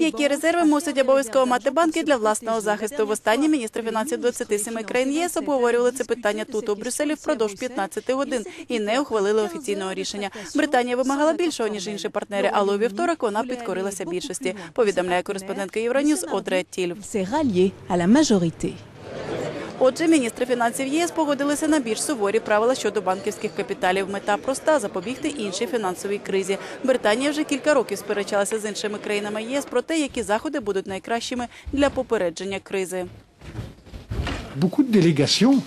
Які резерви мусять обов'язково мати банки для власного захисту? Востаннє міністри фінансів 27 країн ЄС обговорювали це питання тут у Брюсселі впродовж 15 годин і не ухвалили офіційного рішення. Британія вимагала більшого ніж інші партнери, але у вівторок вона підкорилася більшості. Повідомляє кореспондентка Євроньюз Одре Тільв. s'est rallié à la majorité. Отже, міністри фінансів ЄС погодилися на більш суворі правила щодо банківських капіталів. Мета проста запобігти іншій фінансовій кризі. Британія вже кілька років сперечалася з іншими країнами ЄС про те, які заходи будуть найкращими для попередження кризи. Beaucoup de délégations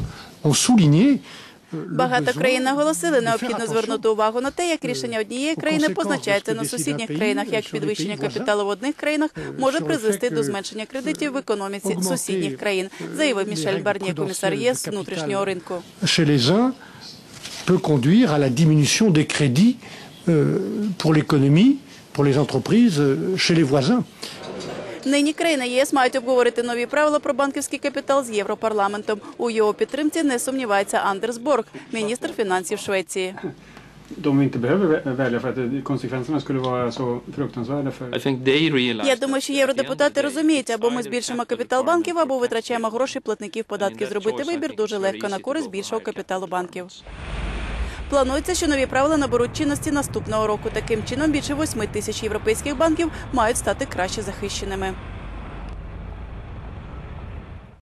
Багато країн наголосили необхідно звернути увагу на те, як рішення однієї країни позначається на сусідніх країнах, як підвищення капіталу в одних країнах euh, може призвести до зменшення кредитів в економіці сусідніх країн, заявив Мішель Барнє, комісар ЄС внутрішнього ринку. peut conduire à la diminution des crédits euh, pour l'économie, pour les entreprises chez les voisins. Нині країни ЄС мають обговорити нові правила про банківський капітал з Європарламентом. У його підтримці не сумнівається Андерс Борг, міністр фінансів Швеції. Я думаю, що євродепутати розуміють, або ми збільшимо капітал банків, або витрачаємо гроші платників податків. Зробити вибір дуже легко на користь більшого капіталу банків. Планується, що нові правила наберуть чинності наступного року. Таким чином, більше 8 тисяч європейських банків мають стати краще захищеними.